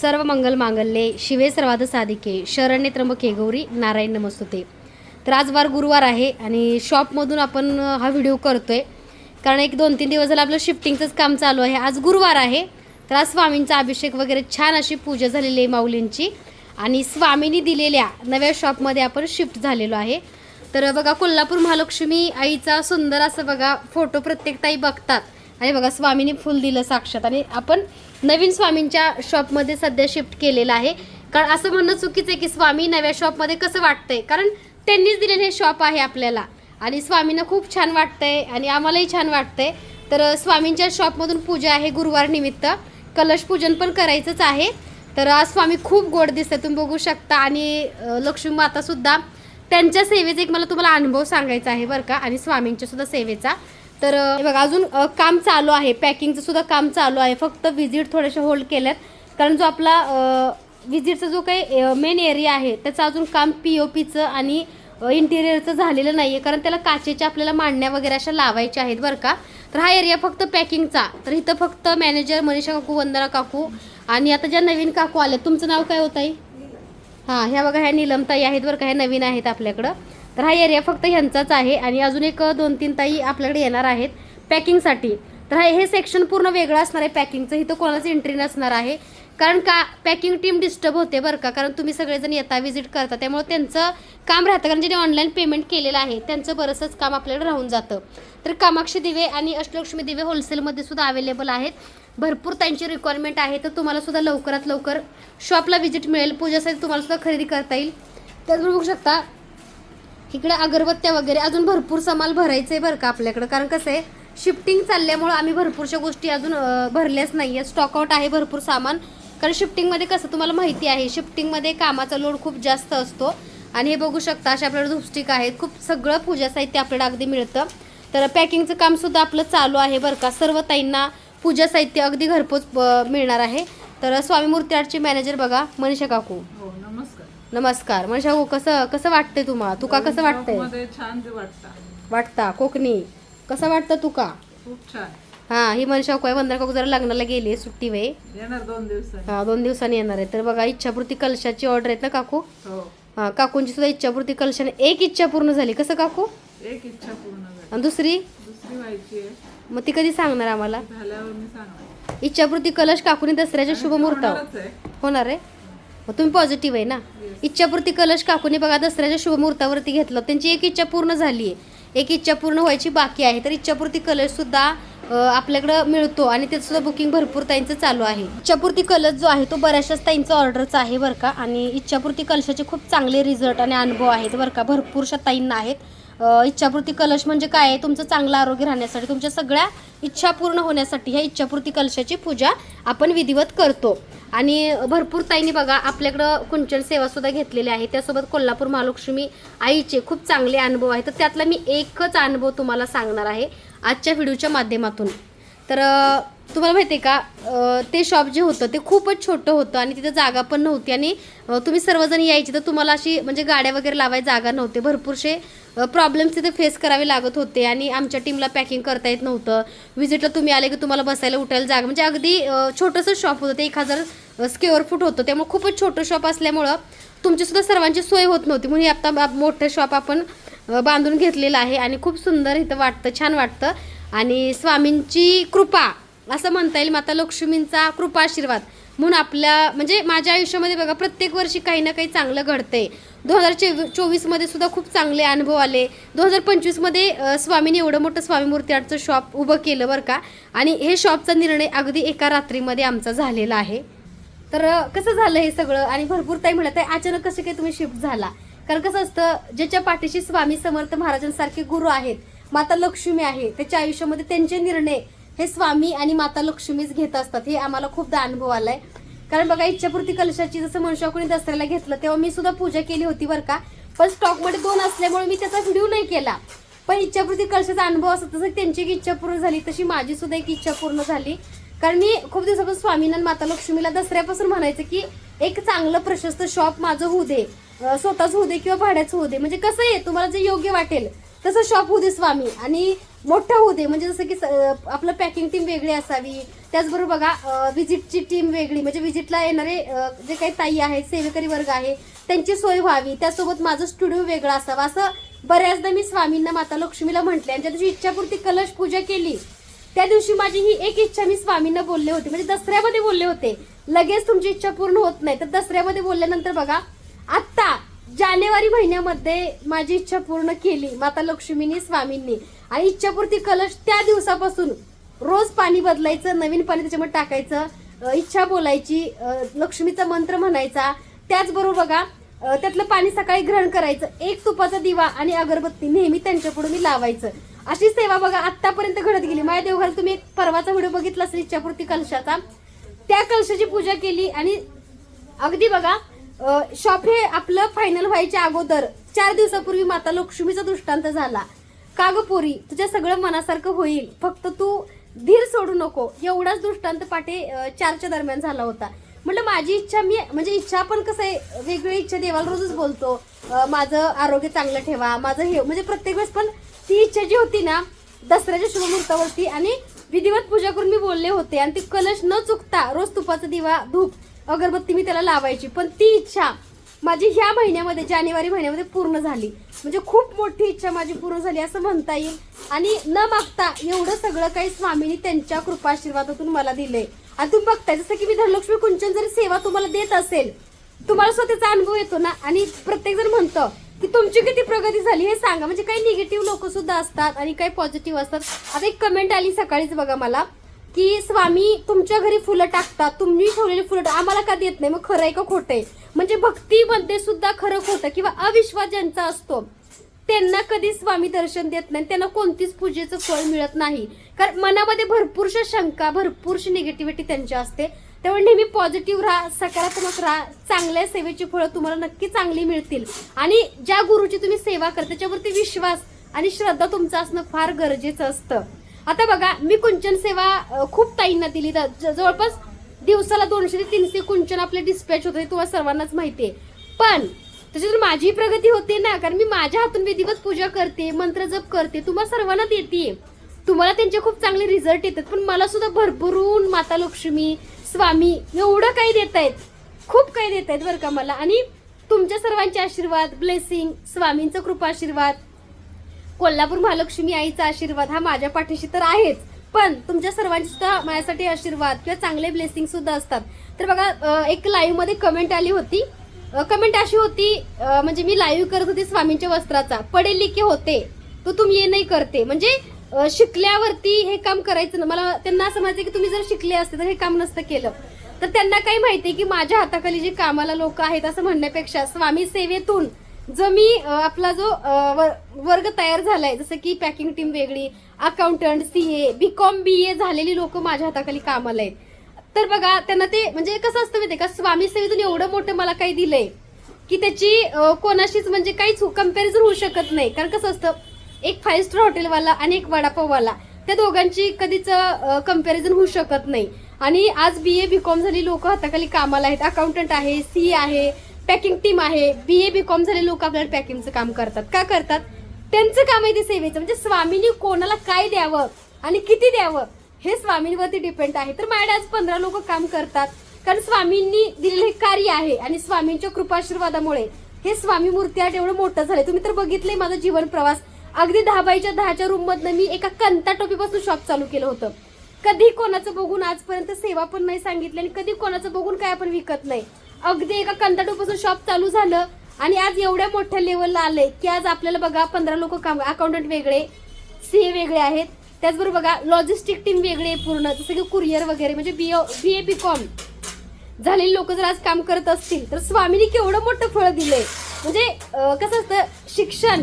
सर्व मंगल मांगल्ये शिवे सर्वाद साधिके शरण्य त्र्यंबके गौरी नारायण नमस्तुते. तर आज वार गुरुवार आहे आणि शॉपमधून आपण हा व्हिडिओ करतो आहे कारण एक दोन तीन दिवस झालं आपलं शिफ्टिंगचंच काम चालू आहे. आज गुरुवार आहे. तर आज स्वामींचा अभिषेक वगैरे छान अशी पूजा झालेली आहे माऊलींची. आणि स्वामींनी दिलेल्या नव्या शॉपमध्ये आपण शिफ्ट झालेलो आहे. तर बघा कोल्हापूर महालक्ष्मी आईचा सुंदर असं बघा फोटो प्रत्येक ताई बघतात. आणि बघा स्वामींनी फुल दिलं साक्षात. आणि आपण नवीन स्वामींच्या शॉपमध्ये सध्या शिफ्ट केलेलं आहे. कारण असं म्हणणं चुकीचं आहे की स्वामी नव्या शॉपमध्ये कसं वाटतंय? कारण त्यांनीच दिलेलं हे शॉप आहे आपल्याला. आणि स्वामींना खूप छान वाटतंय आणि आम्हालाही छान वाटतंय. तर स्वामींच्या शॉपमधून पूजा आहे गुरुवार निमित्त. कलश पूजन पण करायचंच आहे. तर आज स्वामी खूप गोड दिसतंय. तुम्ही बघू शकता. आणि लक्ष्मी मातासुद्धा त्यांच्या सेवेचा एक मला तुम्हाला अनुभव सांगायचा आहे बरं का? आणि स्वामींच्या सुद्धा सेवेचा. तर बघा अजून काम चालू आहे. पॅकिंगचं सुद्धा काम चालू आहे. फक्त विजिट थोडेसे होल्ड केल्यात कारण जो आपला विजिटचा जो काही मेन एरिया आहे त्याचं अजून काम पी ओ पीचं आणि इंटिरियरचं झालेलं नाही आहे कारण त्याला काचेच्या आपल्याला मांडण्या वगैरे अशा लावायच्या आहेत बरं का. तर हा एरिया फक्त पॅकिंगचा तर इथं फक्त मॅनेजर मनीषा काकू वंदना काकू आणि आता ज्या नवीन काकू आल्या तुमचं नाव काय होतं हां ह्या बघा ह्या निलमताई आहेत बरं का ह्या नवीन आहेत आपल्याकडं. तर हा एरिया फक्त ह्यांचाच आहे आणि अजून एक दोन तीन ताई आपल्याकडे येणार आहेत पॅकिंगसाठी तर हा हे सेक्शन पूर्ण वेगळं असणार आहे पॅकिंगचं इथं कोणाच एंट्री नसणार आहे. कारण का पॅकिंग टीम डिस्टर्ब होते बरं का? कारण तुम्ही सगळेजण येता व्हिजिट करता. त्यामुळे त्यांचं काम राहतं. कारण ज्यांनी ऑनलाईन पेमेंट केलेलं आहे त्यांचं बरंचसं काम आपल्याकडे राहून जातं. तर कामाक्षी दिवे आणि अष्टलक्ष्मी दिवे होलसेलमध्ये सुद्धा अवेलेबल आहेत. भरपूर त्यांची रिक्वायरमेंट आहे. तर तुम्हाला सुद्धा लवकरात लवकर शॉपला व्हिजिट मिळेल. पूजासाठी तुम्हाला सुद्धा खरेदी करता येईल. त्याचबरोबर बघू शकता इकडे अगरबत्त्या वगैरे अजून भरपूर सामान भरायचं आहे बरं का आपल्याकडं. कारण कसं आहे शिफ्टिंग चालल्यामुळं आम्ही भरपूरशा गोष्टी अजून भरल्याच नाही आहे स्टॉकआउट आहे भरपूर सामान. कारण शिफ्टिंगमध्ये कसं तुम्हाला माहिती आहे शिफ्टिंगमध्ये कामाचा लोड खूप जास्त असतो. आणि हे बघू शकता अशा आपल्याकडे धुपस्टिक आहेत. खूप सगळं पूजा साहित्य आपल्याला अगदी मिळतं. तर पॅकिंगचं कामसुद्धा आपलं चालू आहे बरं का. सर्व ताईंना पूजा साहित्य अगदी घरपोच मिळणार आहे. तर स्वामी मूर्ती आर्टचे मॅनेजर बघा मनीषा काकू. हो नमस्कार. मनीषा काकू कसं कसं वाटतंय तुम्हाला तुका कसं वाटतंय? छान वाटता. कोकणी? कसं वाटतं तुका? खूप छान. हा ही काकू आहे वंदना काकू जरा लग्नाला गेली सुट्टी वे येणार दोन दिवसांनी. हा दोन दिवसांनी येणार आहे. तर बघा इच्छापूर्ती कलशाची ऑर्डर आहेत ना काकू? हो. हा काकूंची सुद्धा इच्छापूर्ती कलशाने एक इच्छा पूर्ण झाली. कसं काकू? एक इच्छा पूर्ण झाली. आणि दुसरी? दुसरी व्हायची आहे. मग ती कधी सांगणार आम्हाला? झाल्यावर मी सांगणार. इच्छापूर्ती कलश काकूनी दसऱ्याच्या शुभ मुहूर्तावर होणारच आहे. होणार आहे? मग तुम्ही पॉझिटिव्ह आहे ना? इच्छापूर्ती कलश काकूने बघा दसऱ्याच्या शुभमुहूर्तावरती घेतलं. त्यांची एक इच्छा पूर्ण झाली आहे एक इच्छा पूर्ण व्हायची बाकी आहे. तर इच्छापूर्ती कलश सुद्धा आपल्याकडं मिळतो आणि त्याचं सुद्धा बुकिंग भरपूर ताईंचं चालू आहे. इच्छापूर्ती कलश जो आहे तो बऱ्याचशाच ताईंचा ऑर्डरचा आहे बरं का? आणि इच्छापूर्ती कलशाचे खूप चांगले रिझल्ट आणि अनुभव आहेत बरं का? भरपूरशा ताईंना आहेत. इच्छापूर्ती कलश म्हणजे काय आहे? तुमचं चांगलं आरोग्य राहण्यासाठी तुमच्या सगळ्या इच्छा पूर्ण होण्यासाठी ह्या इच्छापूर्ती कलशाची पूजा आपण विधिवत करतो. आणि भरपूर ताईंनी बघा आपल्याकडं कुंचन सेवासुद्धा घेतलेली आहे. त्यासोबत कोल्हापूर महालक्ष्मी आईचे खूप चांगले अनुभव आहेत. तर त्यातला मी एकच अनुभव तुम्हाला सांगणार आहे आजच्या व्हिडिओच्या माध्यमातून. तर तुम्हाला माहिती आहे का ते शॉप जे होतं ते खूपच छोटं होतं आणि तिथं जागा पण नव्हती. आणि तुम्ही सर्वजण यायचे तर तुम्हाला अशी म्हणजे गाड्या वगैरे लावायला जागा नव्हते. भरपूरसे प्रॉब्लेम्स तिथे फेस करावे लागत होते आणि आमच्या टीमला पॅकिंग करता येत नव्हतं. विजिटला तुम्ही आले की तुम्हाला बसायला उठायला जागा म्हणजे अगदी छोटंसं शॉप होतं. ते एक हजार स्क्वेअर फूट होतं. त्यामुळे खूपच छोटं शॉप असल्यामुळं तुमचीसुद्धा सर्वांची सोय होत नव्हती. म्हणून हे मोठं शॉप आपण बांधून घेतलेलं आहे आणि खूप सुंदर इथं वाटतं छान वाटतं. आणि स्वामींची कृपा असं म्हणता येईल माता लक्ष्मींचा कृपा आशीर्वाद. म्हणून आपल्या म्हणजे माझ्या आयुष्यामध्ये बघा प्रत्येक वर्षी काही ना काही चांगलं घडतंय. दोन हजार चोवी चोवीसमध्ये सुद्धा खूप चांगले अनुभव आले. दोन हजार पंचवीसमध्ये स्वामीने एवढं मोठं स्वामी मूर्ती आर्टचं शॉप उभं केलं बरं का. आणि हे शॉपचा निर्णय अगदी एका रात्रीमध्ये आमचा झालेला आहे. तर कसं झालं हे सगळं? आणि भरपूर ताई म्हणत आहे अचानक कसं काय तुम्ही शिफ्ट झाला? कारण कसं असतं ज्याच्या पाठीशी स्वामी समर्थ महाराजांसारखे गुरु आहेत माता लक्ष्मी आहे त्याच्या आयुष्यामध्ये त्यांचे निर्णय हे स्वामी आणि माता लक्ष्मीच घेत असतात. हे आम्हाला खूपदा अनुभव आलाय. कारण बघा इच्छापूर्ती कलशाची जसं मनुष्या कोणी दसऱ्याला घेतलं तेव्हा मी सुद्धा पूजा केली होती बरं का. पण स्टॉकमध्ये दोन असल्यामुळे मी त्याचा व्हिडिओ नाही केला. पण इच्छापूर्ती कलशाचा अनुभव असतो तसं त्यांची एक इच्छा पूर्ण झाली तशी माझी सुद्धा एक इच्छा पूर्ण झाली. कारण मी खूप दिवसापासून स्वामींना आणि माता लक्ष्मीला दसऱ्यापासून म्हणायचं की एक चांगलं प्रशस्त शॉप माझं होऊ दे. स्वतःच होऊ दे किंवा भाड्याचं होऊ दे. म्हणजे कसं आहे तुम्हाला जे योग्य वाटेल तसं शॉप होऊ दे स्वामी. आणि मोठं होऊ दे. म्हणजे जसं की स- आपलं पॅकिंग टीम वेगळी असावी. त्याचबरोबर बघा विजिटची टीम वेगळी. म्हणजे विजिटला येणारे जे काही ताई आहेत सेवेकरी वर्ग आहे त्यांची सोय व्हावी. त्यासोबत माझं स्टुडिओ वेगळा असावा. असं बऱ्याचदा मी स्वामींना माता लक्ष्मीला म्हटले आणि ज्या दिवशी इच्छापूर्ती कलश पूजा केली त्या दिवशी माझी ही एक इच्छा मी स्वामींना बोलले होते. म्हणजे दसऱ्यामध्ये बोलले होते. लगेच तुमची इच्छा पूर्ण होत नाही. तर दसऱ्यामध्ये बोलल्यानंतर बघा आत्ता जानेवारी महिन्यामध्ये माझी इच्छा पूर्ण केली माता लक्ष्मीनी स्वामींनी. आणि इच्छापूर्ती कलश त्या दिवसापासून रोज पाणी बदलायचं नवीन पाणी त्याच्यामध्ये टाकायचं इच्छा बोलायची लक्ष्मीचा मंत्र म्हणायचा. त्याचबरोबर बघा त्यातलं पाणी सकाळी ग्रहण करायचं. एक तुपाचा दिवा आणि अगरबत्ती नेहमी त्यांच्या पुढे मी लावायचं. अशी सेवा बघा आतापर्यंत घडत गेली. माझ्या देवघरात तुम्ही एक परवाचा व्हिडिओ बघितला असेल इच्छापूर्ती कलशाचा. त्या कलशाची पूजा केली आणि अगदी बघा शॉप हे आपलं फायनल व्हायच्या अगोदर चार दिवसापूर्वी माता लक्ष्मीचा दृष्टांत झाला. का ग पोरी तुझ्या सगळं मनासारखं होईल. फक्त तू धीर सोडू नको. एवढाच दृष्टांत पाठे चारच्या दरम्यान झाला होता. म्हटलं माझी इच्छा मी म्हणजे इच्छा पण कसं आहे वेगळी इच्छा देवाला रोजच बोलतो. माझं आरोग्य चांगलं ठेवा माझं हे म्हणजे प्रत्येक वेळेस पण ती इच्छा जी होती ना दसऱ्याच्या शुभमुहूर्तावरती आणि विधिवत पूजा करून मी बोलले होते. आणि ती कलश न चुकता रोज तुपाचा दिवा धूप अगरबत्ती मी त्याला लावायची. पण ती इच्छा माझी ह्या महिन्यामध्ये जानेवारी महिन्यामध्ये पूर्ण झाली. म्हणजे खूप मोठी इच्छा माझी पूर्ण झाली असं म्हणता येईल. आणि न मागता एवढं सगळं काही स्वामींनी त्यांच्या कृपाशीर्वादातून मला दिलंय. आणि तुम्ही बघताय जसं की मी धनलक्ष्मी कुंचन जरी सेवा तुम्हाला देत असेल तुम्हाला स्वतःचा अनुभव येतो ना? आणि प्रत्येक जण म्हणतं की तुमची किती प्रगती झाली हे सांगा. म्हणजे काही निगेटिव्ह लोक सुद्धा असतात आणि काही पॉझिटिव्ह असतात. आता एक कमेंट आली सकाळीच बघा मला. की स्वामी तुमच्या घरी फुलं टाकतात तुम्ही ठेवलेली फुलं आम्हाला का देत नाही? मग खरं आहे का खोटं आहे? म्हणजे भक्तीमध्ये सुद्धा खरं खोटं किंवा अविश्वास ज्यांचा असतो त्यांना कधी स्वामी दर्शन देत नाही त्यांना कोणतीच पूजेचं फळ मिळत नाही. कारण मनामध्ये भरपूरशा शंका भरपूरशी निगेटिव्हिटी त्यांच्या असते. त्यामुळे नेहमी पॉझिटिव्ह राहा सकारात्मक राहा. चांगल्या सेवेची फळं तुम्हाला नक्की चांगली मिळतील. आणि ज्या गुरुची तुम्ही सेवा करता त्याच्यावरती विश्वास आणि श्रद्धा तुमचं असणं फार गरजेचं असतं. आता बघा मी कुंचन सेवा खूप ताईंना दिली. तर जवळपास दिवसाला दोनशे ते तीनशे कुंचन आपले डिस्पॅच होते तुम्हाला सर्वांनाच माहिती आहे. पण त्याच्यातून माझी प्रगती होते ना कारण मी माझ्या हातून विधिवत पूजा करते मंत्र जप करते तुम्हाला सर्वांना देते तुम्हाला त्यांचे खूप चांगले रिझल्ट येतात पण मला सुद्धा भरभरून माता लक्ष्मी स्वामी एवढं काही देत आहेत. खूप काही देत आहेत बरं का मला. आणि तुमच्या सर्वांचे आशीर्वाद ब्लेसिंग स्वामींचा कृपाशीर्वाद कोल्हापूर महालक्ष्मी आईचा आशीर्वाद हा माझ्या पाठीशी तर आहेच. पण तुमच्या सर्वांचे सुद्धा माझ्यासाठी आशीर्वाद किंवा चांगले ब्लेसिंग सुद्धा असतात. तर बघा एक लाईव्हमध्ये कमेंट आली होती. कमेंट अशी होती म्हणजे मी लाईव्ह करत होती स्वामींच्या वस्त्राचा. पडेल लिखे होते तो तुम ये नाही करते. म्हणजे शिकल्यावरती हे काम करायचं ना मला त्यांना असं म्हणायचं की तुम्ही जर शिकले असते तर हे काम नसतं केलं. तर त्यांना काही माहिती की माझ्या हाताखाली जे कामाला लोक आहेत असं म्हणण्यापेक्षा स्वामी सेवेतून जो मी आपला जो वर्ग तयार झालाय जसं की पॅकिंग टीम वेगळी accountant C A B com B A झालेली लोक माझ्या हाताखाली कामाला आहेत. तर बघा त्यांना ते म्हणजे कसं असतं माहिती का स्वामी सेवेतून एवढं मोठं मला काही दिलंय की त्याची कोणाशीच म्हणजे काहीच कंपॅरिझन होऊ शकत नाही. कारण कसं असतं एक फाईव्ह स्टार हॉटेलवाला आणि एक वडापाववाला त्या दोघांची कधीच कंपॅरिझन होऊ शकत नाही. आणि आज बी ए बी कॉम झाली लोक हाताखाली कामाला आहेत. अकाउंटंट आहे सी आहे पॅकिंग टीम आहे. बी ए बी कॉम झाले लोक आपल्याला पॅकिंगचं काम करतात. का करतात? त्यांचं काम आहे ते सेवेचं. म्हणजे स्वामींनी कोणाला काय द्यावं आणि किती द्यावं हे स्वामींवरती डिपेंड आहे. तर माझ्याकडे आज पंधरा लोक काम करतात. कारण स्वामींनी दिलेलं हे कार्य आहे आणि स्वामींच्या कृपाशीर्वादामुळे हे स्वामी मूर्ती आठ एवढं मोठं झालं तुम्ही तर बघितलंय माझा जीवन प्रवास. अगदी दहा बाईच्या दहाच्या रूम मधनं मी एका कंता टोपीपासून शॉप चालू केलं होतं. कधी कोणाचं बघून आजपर्यंत सेवा पण नाही सांगितली आणि कधी कोणाचं बघून काय आपण विकत नाही. अगदी एका कंता शॉप चालू झालं आणि आज एवढ्या मोठ्या लेवलला आलंय की आज आपल्याला बघा पंधरा लोक काम अकाउंटंट वेगळे सी वेगळे आहेत. त्याचबरोबर बघा लॉजिस्टिक टीम वेगळी आहे पूर्ण. जसं की कुरिअर वगैरे म्हणजे बी बी ए बी कॉम झालेली लोक जर आज काम करत असतील तर स्वामींनी केवढं मोठं फळ दिलंय. म्हणजे कसं असतं शिक्षण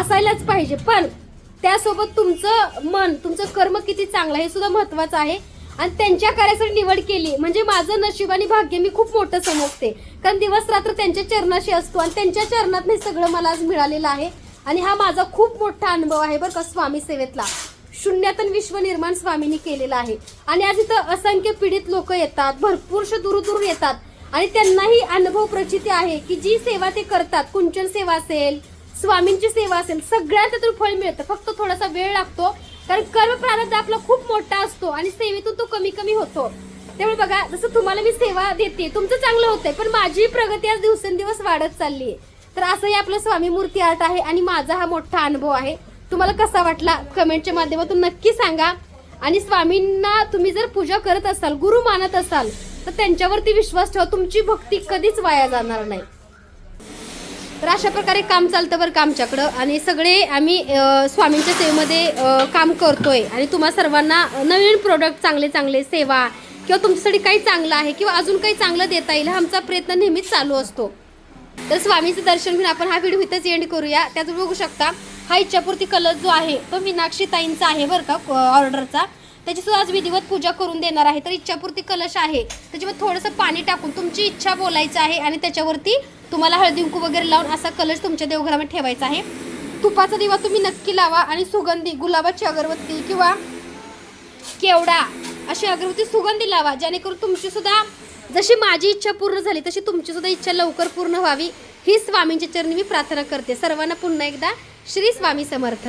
असायलाच पाहिजे. पण त्यासोबत तुमचं मन तुमचं कर्म किती चांगलं हे सुद्धा महत्वाचं आहे. आणि त्यांच्या कार्यासाठी निवड केली. म्हणजे माझं नशीब आणि भाग्य मी खूप मोठं समजते. कारण दिवस रात्र त्यांच्या चरणाशी असतो आणि त्यांच्या चरणात हे सगळं मला आज मिळालेलं आहे. आणि हा माझा खूप मोठा अनुभव आहे बरं का स्वामी सेवेतला. शून्यातून विश्व निर्माण स्वामींनी केलेला आहे. आणि आज इथं असंख्य पीडित लोक येतात भरपूरशे दूर येतात. आणि त्यांनाही अनुभव प्रचिती आहे की जी सेवा ते करतात कुंचन सेवा असेल स्वामींची सेवा असेल सगळ्यात त्यातून फळ मिळतं. फक्त थोडासा वेळ लागतो कारण कर्म प्रारब्ध आपला खूप मोठा असतो आणि सेवेतून तो कमी कमी होतो. त्यामुळे बघा जसं तुम्हाला मी सेवा देते तुमचं चांगलं होतंय पण माझी प्रगती आज दिवसेंदिवस वाढत चालली आहे. तर असंही आपलं स्वामी मूर्ती आर्ट आहे आणि माझा हा मोठा अनुभव आहे. तुम्हाला कसा वाटला? कमेंटच्या माध्यमातून नक्की सांगा. आणि स्वामींना तुम्ही जर पूजा करत असाल गुरु मानत असाल तर त्यांच्यावरती विश्वास ठेवा तुमची भक्ती कधीच वाया जाणार नाही. तर अशा प्रकारे काम चालतं बरं का आमच्याकडं. आणि सगळे आम्ही स्वामींच्या सेवेमध्ये काम करतोय. आणि तुम्हा सर्वांना नवीन प्रोडक्ट चांगले चांगले सेवा किंवा तुमच्यासाठी काही चांगलं आहे किंवा अजून काही चांगलं देता येईल हा आमचा प्रयत्न नेहमीच चालू असतो. तर स्वामीचं दर्शन घेऊन आपण हा व्हिडिओ इथंच एंड करूया. त्यात बघू शकता हा इच्छापूर्ती कलर जो आहे तो मीनाक्षी ताईंचा आहे बरं का ऑर्डरचा त्याची सुद्धा आज विधिवत पूजा करून देणार आहे. तर इच्छापूर्ती कलश आहे. त्याच्यामध्ये थोडंसं पाणी टाकून तुमची इच्छा बोलायचं आहे आणि त्याच्यावरती तुम्हाला हळदी कुंकू वगैरे लावून असा कलश तुमच्या देवघरामध्ये ठेवायचा आहे. तुपाचा दिवा तुम्ही नक्की लावा आणि सुगंधी गुलाबाची अगरबत्ती किंवा केवडा अशी अगरबत्ती सुगंधी लावा. जेणेकरून तुमची सुद्धा जशी माझी इच्छा पूर्ण झाली तशी तुमची सुद्धा इच्छा लवकर पूर्ण व्हावी. ही स्वामींच्या चरणी मी प्रार्थना करते. सर्वांना पुन्हा एकदा श्री स्वामी समर्थ.